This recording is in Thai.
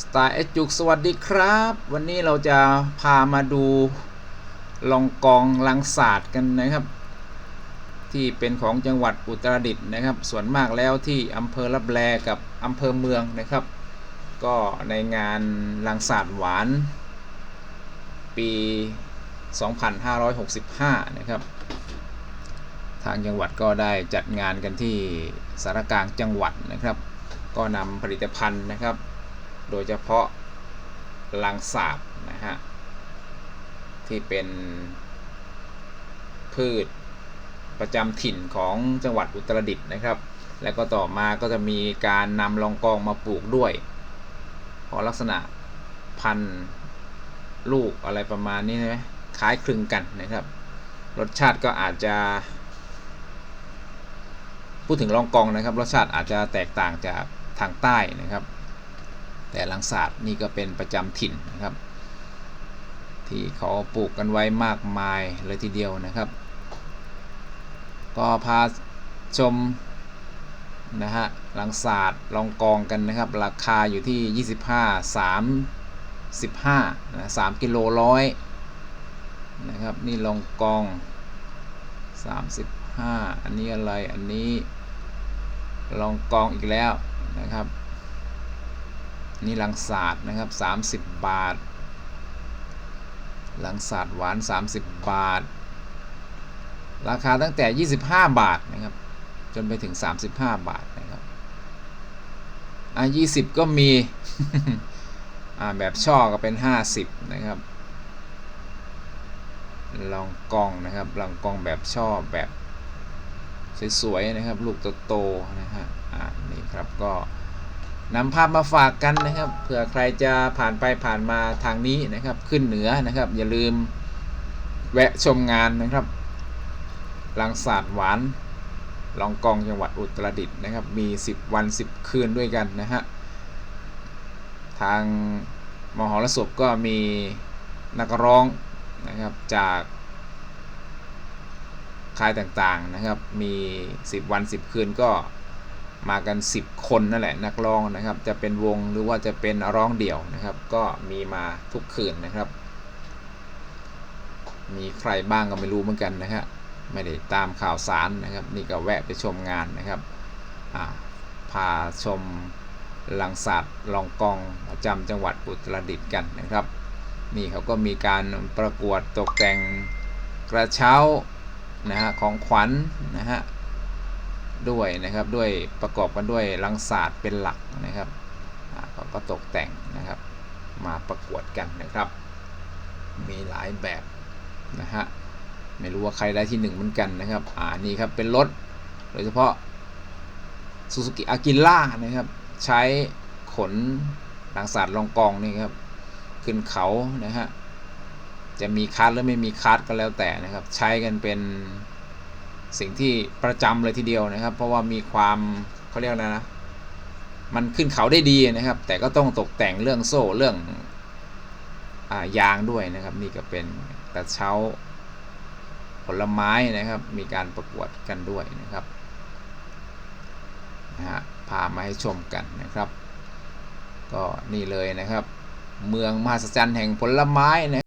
สไตล์เอจุกสวัสดีครับ วันนี้เราจะพามาดูลองกองลังศาสตร์กันนะครับ ที่เป็นของจังหวัดอุตรดิตถ์นะครับ ส่วนมากแล้วที่อำเภอรับแลกับอำเภอเมืองนะครับ ก็ในงานลังศาสตร์หวาน ปี 2565 นะครับ ทางจังหวัดก็ได้จัดงานกันที่สารกลางจังหวัดนะครับ ก็นำผลิตภัณฑ์นะครับ โดยเฉพาะลังสาบนะฮะ ที่เป็นพืชประจำถิ่นของจังหวัดอุตรดิตถ์นะครับ แล้วก็ต่อมาก็จะมีการนำลองกองมาปลูกด้วย เพราะลักษณะพันธุ์ลูกอะไรประมาณนี้ใช่ไหมคล้ายคลึงกันนะครับ รสชาติก็อาจจะ พูดถึงลองกองนะครับ รสชาติอาจจะแตกต่างจากทางใต้นะครับ แต่ลังศาสตร์นี่ก็เป็นประจำถิ่นนะครับ ที่เขาปลูกกันไว้มากมายเลยทีเดียวนะครับ ก็พาชมนะฮะลังศาสตร์ลองกองกันนะครับ ราคาอยู่ที่ 25 35นะ3กิโลร้อยนะครับนี่ลองกอง 35 อันนี้อะไรอันนี้ลองกองอีกแล้วนะครับ นี่ลังศาสตร์นะครับ 30 บาท ลังศาสตร์หวาน 30 บาท ราคาตั้งแต่ 25 บาทนะครับ จนไปถึง 35 บาทนะครับอะ20 ก็มีอ่าแบบช่อก็เป็น 50 นะครับลองกองนะครับลองกองแบบช่อแบบสวยๆนะครับ ลูกโตๆนะฮะอ่านี่ครับก็ นำภาพมาฝากกันนะครับ เผื่อใครจะผ่านไปผ่านมาทางนี้นะครับ ขึ้นเหนือนะครับ อย่าลืมแวะชมงานนะครับลังศาสตร์หวานลองกองจังหวัดอุตรดิตถ์นะครับ มี 10 วัน 10 คืนด้วยกันนะฮะ ทางมหรสพก็มีนักร้องนะครับจากค่ายต่างๆนะครับ มี 10 วัน 10 คืนก็ มากัน 10 คนนั่นแหละนักร้องนะครับ จะเป็นวงหรือว่าจะเป็นร้องเดี่ยวนะครับ ก็มีมาทุกคืนนะครับ มีใครบ้างก็ไม่รู้เหมือนกันนะฮะไม่ได้ตามข่าวสารนะครับ นี่ก็แวะไปชมงานนะครับพาชมลังศาสตร์ลองกองประจำจังหวัดอุตรดิตถ์กันนะครับ นี่เขาก็มีการประกวดตกแต่งกระเช้านะฮะของขวัญนนะฮะ ด้วยนะครับ ด้วยประกอบกันด้วยลังศาสตร์เป็นหลักนะครับเขาก็ตกแต่งนะครับ มาประกวดกันนะครับ มีหลายแบบนะฮะไม่รู้ว่าใครได้ที่หนึ่งเหมือนกันนะครับอ่านี่ครับเป็นรถโดยเฉพาะ Suzuki a g i l a นะครับ ใช้ขนลังศาสตร์ลองกองนี่ครับขึ้นเขานะฮะจะมีคาร์ดหรือไม่มีคาร์ดก็แล้วแต่นะครับ ใช้กันเป็น สิ่งที่ประจำเลยทีเดียวนะครับ เพราะว่ามีความเขาเรียกนะนะมันขึ้นเขาได้ดีนะครับ แต่ก็ต้องตกแต่งเรื่องโซ่เรื่องอยางด้วยนะครับ นี่ก็เป็นกระเช้าผลไม้นะครับ มีการประกวดกันด้วยนะครับนะฮะพามาให้ชมกันนะครับ ก็นี่เลยนะครับ เมืองมหัศจรรย์แห่งผลไม้นะ